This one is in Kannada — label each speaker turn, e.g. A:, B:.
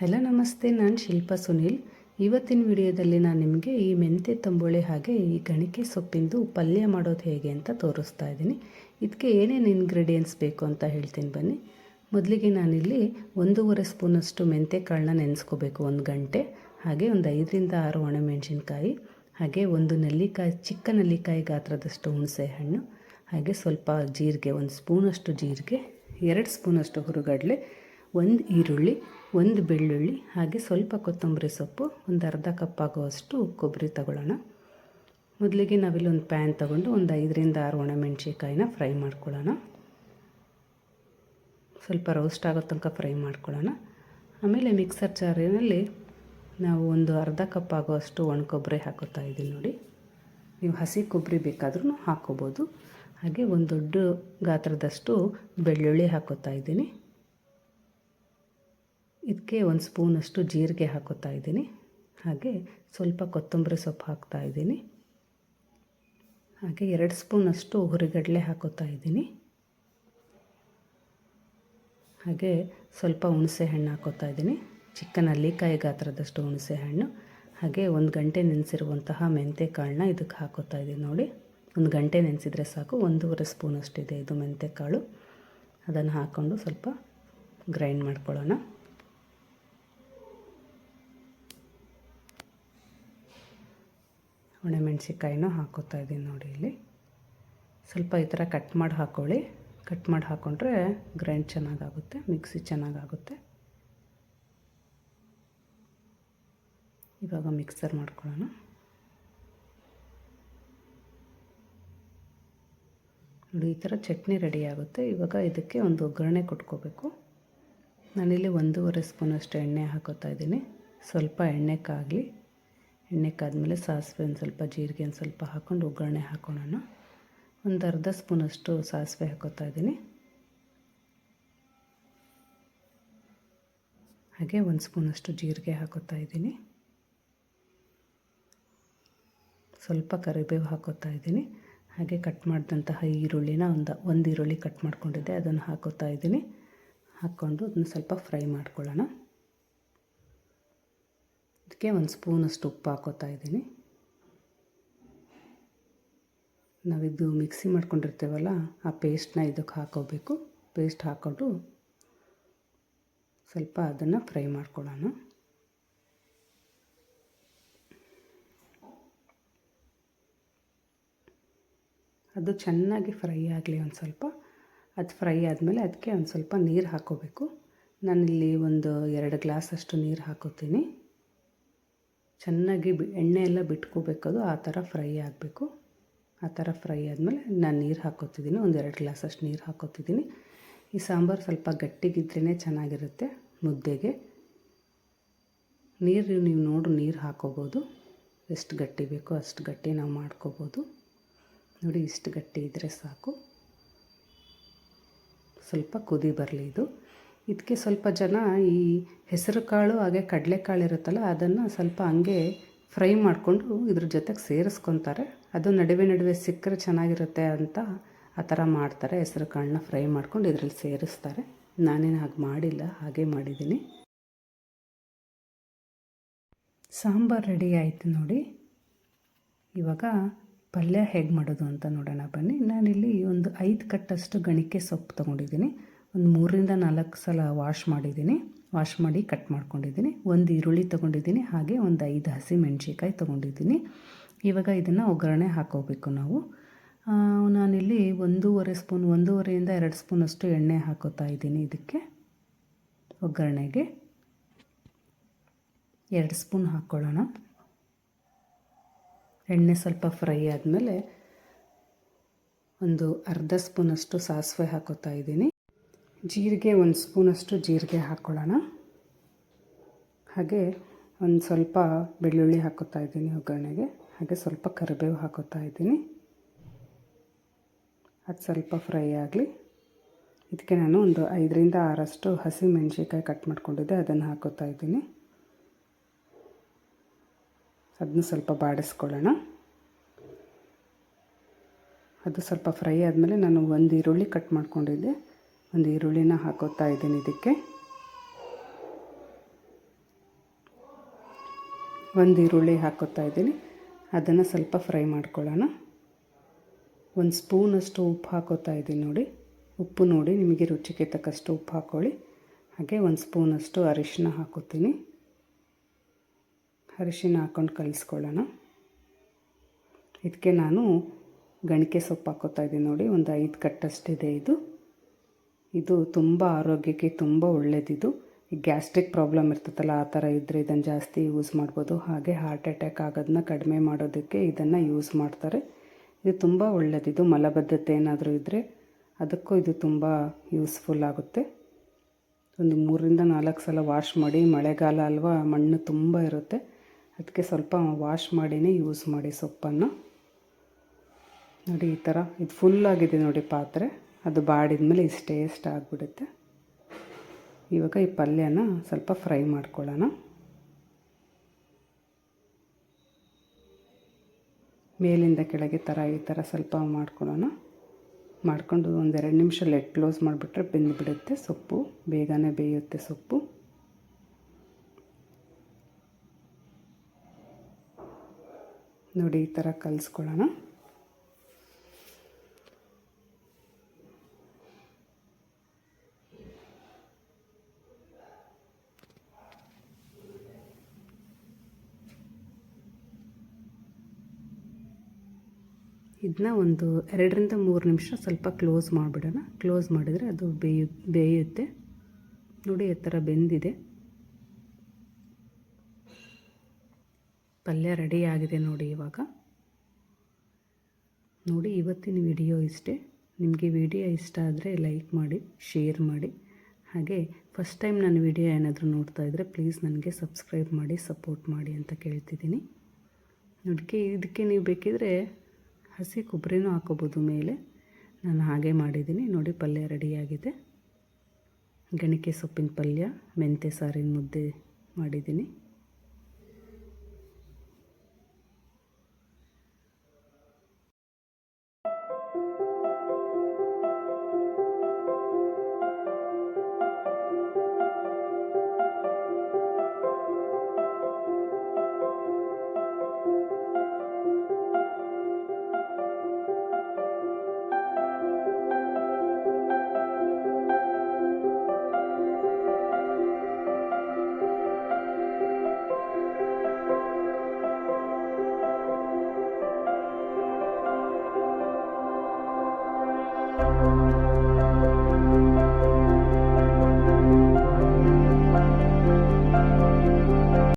A: ಹಲೋ, ನಮಸ್ತೆ. ನಾನು ಶಿಲ್ಪಾ ಸುನಿಲ್. ಇವತ್ತಿನ ವಿಡಿಯೋದಲ್ಲಿ ನಾನು ನಿಮಗೆ ಈ ಮೆಂತೆ ತಂಬುಳಿ ಹಾಗೆ ಈ ಗಣಿಕೆ ಸೊಪ್ಪಿಂದು ಪಲ್ಯ ಮಾಡೋದು ಹೇಗೆ ಅಂತ ತೋರಿಸ್ತಾ ಇದ್ದೀನಿ. ಇದಕ್ಕೆ ಏನೇನು ಇಂಗ್ರೀಡಿಯೆಂಟ್ಸ್ ಬೇಕು ಅಂತ ಹೇಳ್ತೀನಿ ಬನ್ನಿ. ಮೊದಲಿಗೆ ನಾನಿಲ್ಲಿ ಒಂದೂವರೆ ಸ್ಪೂನಷ್ಟು ಮೆಂತೆ ಕಾಳನ್ನ ನೆನೆಸ್ಕೋಬೇಕು. ಒಂದು ಗಂಟೆ. ಹಾಗೆ ಒಂದು ಐದರಿಂದ ಆರು ಒಣಮೆಣಸಿನ್ಕಾಯಿ. ಹಾಗೆ ಒಂದು ನೆಲ್ಲಿಕಾಯಿ, ಚಿಕ್ಕ ನೆಲ್ಲಿಕಾಯಿ ಗಾತ್ರದಷ್ಟು ಹುಣಸೆ ಹಣ್ಣು ಹಾಗೆ ಸ್ವಲ್ಪ ಜೀರಿಗೆ, ಒಂದು ಸ್ಪೂನಷ್ಟು ಜೀರಿಗೆ, ಎರಡು ಸ್ಪೂನಷ್ಟು ಹುರುಗಡಲೆ, ಒಂದು ಈರುಳ್ಳಿ ಒಂದು ಬೆಳ್ಳುಳ್ಳಿ ಹಾಗೆ ಸ್ವಲ್ಪ ಕೊತ್ತಂಬರಿ ಸೊಪ್ಪು, ಒಂದು ಅರ್ಧ ಕಪ್ ಆಗುವಷ್ಟು ಕೊಬ್ಬರಿ ತಗೊಳ್ಳೋಣ. ಮೊದಲಿಗೆ ನಾವಿಲ್ಲಿ ಒಂದು ಪ್ಯಾನ್ ತಗೊಂಡು ಒಂದು ಐದರಿಂದ ಆರು ಒಣಮೆಣ್ಸಿಕಾಯಿನ ಫ್ರೈ ಮಾಡ್ಕೊಳ್ಳೋಣ. ಸ್ವಲ್ಪ ರೋಸ್ಟ್ ಆಗೋ ತನಕ ಫ್ರೈ ಮಾಡ್ಕೊಳ್ಳೋಣ. ಆಮೇಲೆ ಮಿಕ್ಸರ್ ಜಾರಿನಲ್ಲಿ ನಾವು ಒಂದು ಅರ್ಧ ಕಪ್ ಆಗುವಷ್ಟು ಒಣ ಕೊಬ್ಬರಿ ಹಾಕೋತಾ ಇದ್ದೀನಿ ನೋಡಿ. ನೀವು ಹಸಿ ಕೊಬ್ಬರಿ ಬೇಕಾದ್ರೂ ಹಾಕೋಬೋದು ಹಾಗೆ ಒಂದು ದೊಡ್ಡ ಗಾತ್ರದಷ್ಟು ಬೆಳ್ಳುಳ್ಳಿ ಹಾಕೋತಾ ಇದ್ದೀನಿ. ಇದಕ್ಕೆ ಒಂದು ಸ್ಪೂನಷ್ಟು ಜೀರಿಗೆ ಹಾಕೋತಾ ಇದ್ದೀನಿ. ಹಾಗೆ ಸ್ವಲ್ಪ ಕೊತ್ತಂಬರಿ ಸೊಪ್ಪು ಹಾಕ್ತಾ ಇದ್ದೀನಿ. ಹಾಗೆ ಎರಡು ಸ್ಪೂನಷ್ಟು ಹುರಿಗಡಲೆ ಹಾಕೋತಾ ಇದ್ದೀನಿ. ಹಾಗೆ ಸ್ವಲ್ಪ ಹುಣಸೆ ಹಣ್ಣು ಹಾಕೋತಾ ಇದ್ದೀನಿ. ಚಿಕ್ಕ ನಲ್ಲಿಕಾಯಿ ಗಾತ್ರದಷ್ಟು ಹುಣಸೆ ಹಣ್ಣು. ಹಾಗೆ ಒಂದು ಗಂಟೆ ನೆನೆಸಿರುವಂತಹ ಮೆಂತೆ ಕಾಳನ್ನ ಇದಕ್ಕೆ ಹಾಕೋತಾ ಇದ್ದೀನಿ ನೋಡಿ. ಒಂದು ಗಂಟೆ ನೆನೆಸಿದರೆ ಸಾಕು, ಒಂದೂವರೆ ಸ್ಪೂನಷ್ಟಿದೆ ಇದು ಮೆಂತೆ ಕಾಳು ಅದನ್ನು ಹಾಕ್ಕೊಂಡು ಸ್ವಲ್ಪ ಗ್ರೈಂಡ್ ಮಾಡ್ಕೊಳ್ಳೋಣ. ಒಣಮೆಣ್ಸಿಕಾಯಿನೂ ಹಾಕೋತಾ ಇದ್ದೀನಿ ನೋಡಿ ಇಲ್ಲಿ. ಸ್ವಲ್ಪ ಈ ಥರ ಕಟ್ ಮಾಡಿ ಹಾಕ್ಕೊಳ್ಳಿ ಕಟ್ ಮಾಡಿ ಹಾಕ್ಕೊಂಡ್ರೆ ಗ್ರೈಂಡ್ ಚೆನ್ನಾಗಾಗುತ್ತೆ, ಮಿಕ್ಸಿ ಚೆನ್ನಾಗಾಗುತ್ತೆ. ಇವಾಗ ಮಿಕ್ಸರ್ ಮಾಡ್ಕೊಳ್ಳೋಣ. ನೋಡಿ, ಈ ಥರ ಚಟ್ನಿ ರೆಡಿ ಆಗುತ್ತೆ. ಇವಾಗ ಇದಕ್ಕೆ ಒಂದು ಒಗ್ಗರಣೆ ಕೊಟ್ಕೋಬೇಕು. ನಾನಿಲ್ಲಿ ಒಂದೂವರೆ ಸ್ಪೂನಷ್ಟು ಎಣ್ಣೆ ಹಾಕೋತಾ ಇದ್ದೀನಿ. ಸ್ವಲ್ಪ ಎಣ್ಣೆ ಕಾಗಲಿ. ಎಣ್ಣೆ ಕಾದ್ಮೇಲೆ ಸಾಸಿವೆ ಒಂದು ಸ್ವಲ್ಪ ಜೀರಿಗೆ ಒಂದು ಸ್ವಲ್ಪ ಹಾಕ್ಕೊಂಡು ಒಗ್ಗರಣೆ ಹಾಕೋಣ ಒಂದು ಅರ್ಧ ಸ್ಪೂನಷ್ಟು ಸಾಸಿವೆ ಹಾಕೋತಾ ಇದ್ದೀನಿ. ಹಾಗೆ ಒಂದು ಸ್ಪೂನಷ್ಟು ಜೀರಿಗೆ ಹಾಕೋತಾ ಇದ್ದೀನಿ. ಸ್ವಲ್ಪ ಕರಿಬೇವು ಹಾಕೋತಾ ಇದ್ದೀನಿ. ಹಾಗೆ ಕಟ್ ಮಾಡಿದಂತಹ ಈರುಳ್ಳಿನ ಒಂದು ಒಂದು ಈರುಳ್ಳಿ ಕಟ್ ಮಾಡ್ಕೊಂಡಿದ್ದೆ, ಅದನ್ನು ಹಾಕೋತಾ ಇದ್ದೀನಿ. ಹಾಕ್ಕೊಂಡು ಅದನ್ನು ಸ್ವಲ್ಪ ಫ್ರೈ ಮಾಡ್ಕೊಳ್ಳೋಣ. ಅದಕ್ಕೆ ಒಂದು ಸ್ಪೂನಷ್ಟು ಉಪ್ಪು ಹಾಕೋತಾ ಇದ್ದೀನಿ. ನಾವಿದು ಮಿಕ್ಸಿ ಮಾಡ್ಕೊಂಡಿರ್ತೇವಲ್ಲ, ಆ ಪೇಸ್ಟ್ನ ಇದಕ್ಕೆ ಹಾಕೋಬೇಕು. ಪೇಸ್ಟ್ ಹಾಕ್ಕೊಂಡು ಸ್ವಲ್ಪ ಅದನ್ನು ಫ್ರೈ ಮಾಡ್ಕೊಳ್ಳೋಣ. ಅದು ಚೆನ್ನಾಗಿ ಫ್ರೈ ಆಗಲಿ ಒಂದು ಸ್ವಲ್ಪ. ಅದು ಫ್ರೈ ಆದಮೇಲೆ ಅದಕ್ಕೆ ಒಂದು ಸ್ವಲ್ಪ ನೀರು ಹಾಕೋಬೇಕು. ನಾನಿಲ್ಲಿ ಒಂದು ಎರಡು ಗ್ಲಾಸಷ್ಟು ನೀರು ಹಾಕೋತೀನಿ. ಚೆನ್ನಾಗಿ ಬಿ, ಎಣ್ಣೆ ಎಲ್ಲ ಬಿಟ್ಕೋಬೇಕದು, ಆ ಥರ ಫ್ರೈ ಆಗಬೇಕು. ಆ ಥರ ಫ್ರೈ ಆದಮೇಲೆ ನಾನು ನೀರು ಹಾಕೋತಿದ್ದೀನಿ ಒಂದೆರಡು ಗ್ಲಾಸಷ್ಟು ನೀರು ಹಾಕೋತಿದ್ದೀನಿ. ಈ ಸಾಂಬಾರು ಸ್ವಲ್ಪ ಗಟ್ಟಿಗಿದ್ರೇ ಚೆನ್ನಾಗಿರುತ್ತೆ ಮುದ್ದೆಗೆ. ನೀರು, ನೀವು ನೋಡು, ನೀರು ಹಾಕೋಬೋದು. ಎಷ್ಟು ಗಟ್ಟಿ ಬೇಕೋ ಅಷ್ಟು ಗಟ್ಟಿ ನಾವು ಮಾಡ್ಕೋಬೋದು. ನೋಡಿ, ಇಷ್ಟು ಗಟ್ಟಿ ಇದ್ದರೆ ಸಾಕು. ಸ್ವಲ್ಪ ಕುದಿ ಬರಲಿ ಇದು. ಇದಕ್ಕೆ ಸ್ವಲ್ಪ ಜನ ಈ ಹೆಸರು ಕಾಳು, ಹಾಗೆ ಕಡಲೆಕಾಳು ಇರುತ್ತಲ್ಲ, ಅದನ್ನು ಸ್ವಲ್ಪ ಹಂಗೆ ಫ್ರೈ ಮಾಡಿಕೊಂಡು ಇದ್ರ ಜೊತೆಗೆ ಸೇರಿಸ್ಕೊತಾರೆ. ಅದು ನಡುವೆ ನಡುವೆ ಸಿಕ್ಕರೆ ಚೆನ್ನಾಗಿರುತ್ತೆ ಅಂತ ಆ ಥರ ಮಾಡ್ತಾರೆ. ಹೆಸರು ಕಾಳನ್ನ ಫ್ರೈ ಮಾಡ್ಕೊಂಡು ಇದರಲ್ಲಿ ಸೇರಿಸ್ತಾರೆ. ನಾನೇನು ಹಾಗೆ ಮಾಡಿಲ್ಲ, ಹಾಗೆ ಮಾಡಿದ್ದೀನಿ. ಸಾಂಬಾರು ರೆಡಿ ಆಯಿತು ನೋಡಿ. ಇವಾಗ ಪಲ್ಯ ಹೇಗೆ ಮಾಡೋದು ಅಂತ ನೋಡೋಣ ಬನ್ನಿ. ನಾನಿಲ್ಲಿ ಒಂದು ಐದು ಕಟ್ಟಷ್ಟು ಗಣಿಕೆ ಸೊಪ್ಪು ತೊಗೊಂಡಿದ್ದೀನಿ. ಒಂದು ಮೂರರಿಂದ ನಾಲ್ಕು ಸಲ ವಾಶ್ ಮಾಡಿದ್ದೀನಿ. ವಾಶ್ ಮಾಡಿ ಕಟ್ ಮಾಡ್ಕೊಂಡಿದ್ದೀನಿ. ಒಂದು ಈರುಳ್ಳಿ ತೊಗೊಂಡಿದ್ದೀನಿ, ಹಾಗೆ ಒಂದು ಐದು ಹಸಿ ಮೆಣಸಿಕಾಯಿ ತೊಗೊಂಡಿದ್ದೀನಿ. ಇವಾಗ ಇದನ್ನು ಒಗ್ಗರಣೆ ಹಾಕೋಬೇಕು ನಾವು. ನಾನಿಲ್ಲಿ ಒಂದೂವರೆ ಸ್ಪೂನ್, ಒಂದೂವರೆಯಿಂದ ಎರಡು ಸ್ಪೂನಷ್ಟು ಎಣ್ಣೆ ಹಾಕೋತಾ ಇದ್ದೀನಿ ಇದಕ್ಕೆ. ಒಗ್ಗರಣೆಗೆ. ಎರಡು ಸ್ಪೂನ್ ಹಾಕ್ಕೊಳ್ಳೋಣ ಎಣ್ಣೆ ಸ್ವಲ್ಪ ಫ್ರೈ ಆದಮೇಲೆ ಒಂದು ಅರ್ಧ ಸ್ಪೂನಷ್ಟು ಸಾಸಿವೆ ಹಾಕೋತಾ ಇದ್ದೀನಿ. ಜೀರಿಗೆ ಒಂದು ಸ್ಪೂನಷ್ಟು ಜೀರಿಗೆ ಹಾಕ್ಕೊಳ್ಳೋಣ ಹಾಗೆ ಒಂದು ಸ್ವಲ್ಪ ಬೆಳ್ಳುಳ್ಳಿ ಹಾಕೋತಾ ಇದ್ದೀನಿ ಒಗ್ಗರಣೆಗೆ. ಹಾಗೆ ಸ್ವಲ್ಪ ಕರಿಬೇವು ಹಾಕೋತಾ ಇದ್ದೀನಿ. ಅದು ಸ್ವಲ್ಪ ಫ್ರೈ ಆಗಲಿ. ಇದಕ್ಕೆ ನಾನು ಒಂದು ಐದರಿಂದ ಆರಷ್ಟು ಹಸಿ ಮೆಣಸಿನ್ಕಾಯಿ ಕಟ್ ಮಾಡ್ಕೊಂಡಿದ್ದೆ, ಅದನ್ನು ಹಾಕೋತಾ ಇದ್ದೀನಿ. ಅದನ್ನು ಸ್ವಲ್ಪ ಬಾಡಿಸ್ಕೊಳ್ಳೋಣ. ಅದು ಸ್ವಲ್ಪ ಫ್ರೈ ಆದಮೇಲೆ ನಾನು ಒಂದು ಈರುಳ್ಳಿ ಕಟ್ ಮಾಡ್ಕೊಂಡಿದ್ದೆ. ಒಂದು ಈರುಳ್ಳಿನ ಹಾಕೋತಾ ಇದ್ದೀನಿ ಇದಕ್ಕೆ. ಒಂದು ಈರುಳ್ಳಿ ಹಾಕೋತಾ ಇದ್ದೀನಿ. ಅದನ್ನು ಸ್ವಲ್ಪ ಫ್ರೈ ಮಾಡ್ಕೊಳ್ಳೋಣ. ಒಂದು ಸ್ಪೂನಷ್ಟು ಉಪ್ಪು ಹಾಕೋತಾ ಇದ್ದೀನಿ ನೋಡಿ. ಉಪ್ಪು ನೋಡಿ, ನಿಮಗೆ ರುಚಿಗೆ ತಕ್ಕಷ್ಟು ಉಪ್ಪು ಹಾಕ್ಕೊಳ್ಳಿ ಹಾಗೆ ಒಂದು ಸ್ಪೂನಷ್ಟು ಅರಿಶಿನ ಹಾಕೋತೀನಿ. ಅರಿಶಿನ ಹಾಕ್ಕೊಂಡು ಕಲಿಸ್ಕೊಳ್ಳೋಣ. ಇದಕ್ಕೆ ನಾನು ಗಣಿಕೆ ಸೊಪ್ಪು ಹಾಕೋತಾ ಇದ್ದೀನಿ ನೋಡಿ. ಒಂದು ಐದು ಕಟ್ಟಷ್ಟಿದೆ ಇದು. ಇದು ತುಂಬ ಆರೋಗ್ಯಕ್ಕೆ ತುಂಬ ಒಳ್ಳೆಯದಿದು ಗ್ಯಾಸ್ಟ್ರಿಕ್ ಪ್ರಾಬ್ಲಮ್ ಇರ್ತದಲ್ಲ, ಆ ಥರ ಇದ್ದರೆ ಇದನ್ನು ಜಾಸ್ತಿ ಯೂಸ್ ಮಾಡ್ಬೋದು. ಹಾಗೆ ಹಾರ್ಟ್ ಅಟ್ಯಾಕ್ ಆಗೋದನ್ನ ಕಡಿಮೆ ಮಾಡೋದಕ್ಕೆ ಇದನ್ನು ಯೂಸ್ ಮಾಡ್ತಾರೆ. ಇದು ತುಂಬ ಒಳ್ಳೆಯದಿದು ಮಲಬದ್ಧತೆ ಏನಾದರೂ ಇದ್ದರೆ ಅದಕ್ಕೂ ಇದು ತುಂಬ ಯೂಸ್ಫುಲ್ ಆಗುತ್ತೆ. ಒಂದು ಮೂರರಿಂದ ನಾಲ್ಕು ಸಲ ವಾಶ್ ಮಾಡಿ, ಮಳೆಗಾಲ ಅಲ್ವಾ, ಮಣ್ಣು ತುಂಬ ಇರುತ್ತೆ. ಅದಕ್ಕೆ ಸ್ವಲ್ಪ ವಾಶ್ ಮಾಡಿನೇ ಯೂಸ್ ಮಾಡಿ ಸೊಪ್ಪನ್ನು. ನೋಡಿ ಈ ಥರ. ಇದು ಫುಲ್ಲಾಗಿದೆ ನೋಡಿ ಪಾತ್ರೆ. ಅದು ಬಾಡಿದ ಮೇಲೆ ಇಷ್ಟೇ ಟೇಸ್ಟ್ ಆಗಿಬಿಡುತ್ತೆ. ಇವಾಗ ಈ ಪಲ್ಯನ ಸ್ವಲ್ಪ ಫ್ರೈ ಮಾಡ್ಕೊಳ್ಳೋಣ. ಮೇಲಿಂದ ಕೆಳಗೆ ಥರ ಈ ಥರ ಸ್ವಲ್ಪ ಮಾಡ್ಕೊಳ್ಳೋಣ. ಮಾಡಿಕೊಂಡು ಒಂದೆರಡು ನಿಮಿಷ ಲೆಟ್ ಕ್ಲೋಸ್ ಮಾಡಿಬಿಟ್ರೆ ಬೆಂದುಬಿಡುತ್ತೆ ಸೊಪ್ಪು. ಬೇಗನೆ ಬೇಯುತ್ತೆ ಸೊಪ್ಪು. ನೋಡಿ ಈ ಥರ ಕಲಿಸ್ಕೊಳ್ಳೋಣ. ಇದನ್ನ ಒಂದು ಎರಡರಿಂದ ಮೂರು ನಿಮಿಷ ಸ್ವಲ್ಪ ಕ್ಲೋಸ್ ಮಾಡಿಬಿಡೋಣ. ಕ್ಲೋಸ್ ಮಾಡಿದರೆ ಅದು ಬೇಯು, ಬೇಯುತ್ತೆ. ನೋಡಿ ಈ ಥರ ಬೆಂದಿದೆ. ಪಲ್ಯ ರೆಡಿ ಆಗಿದೆ ನೋಡಿ ಇವಾಗ. ನೋಡಿ ಇವತ್ತಿನ ವಿಡಿಯೋ ಇಷ್ಟೇ. ನಿಮಗೆ ವಿಡಿಯೋ ಇಷ್ಟ ಆದರೆ ಲೈಕ್ ಮಾಡಿ ಶೇರ್ ಮಾಡಿ. ಹಾಗೆ ಫಸ್ಟ್ ಟೈಮ್ ನಾನು ವಿಡಿಯೋ ಏನಾದರೂ ನೋಡ್ತಾ ಇದ್ದರೆ ಪ್ಲೀಸ್ ನನಗೆ ಸಬ್ಸ್ಕ್ರೈಬ್ ಮಾಡಿ ಸಪೋರ್ಟ್ ಮಾಡಿ ಅಂತ ಕೇಳ್ತಿದ್ದೀನಿ. ನೋಡಿಕೆ ಇದಕ್ಕೆ ನೀವು ಬೇಕಿದ್ರೆ ಹಸಿ ಕೊಬ್ಬರಿನೂ ಹಾಕೋಬೋದು ಮೇಲೆ. ನಾನು ಹಾಗೆ ಮಾಡಿದ್ದೀನಿ. ನೋಡಿ, ಪಲ್ಯ ರೆಡಿಯಾಗಿದೆ. ಗಣಿಕೆ ಸೊಪ್ಪಿನ ಪಲ್ಯ, ಮೆಂತ್ಯ ಸಾರಿನ ಮುದ್ದೆ ಮಾಡಿದ್ದೀನಿ.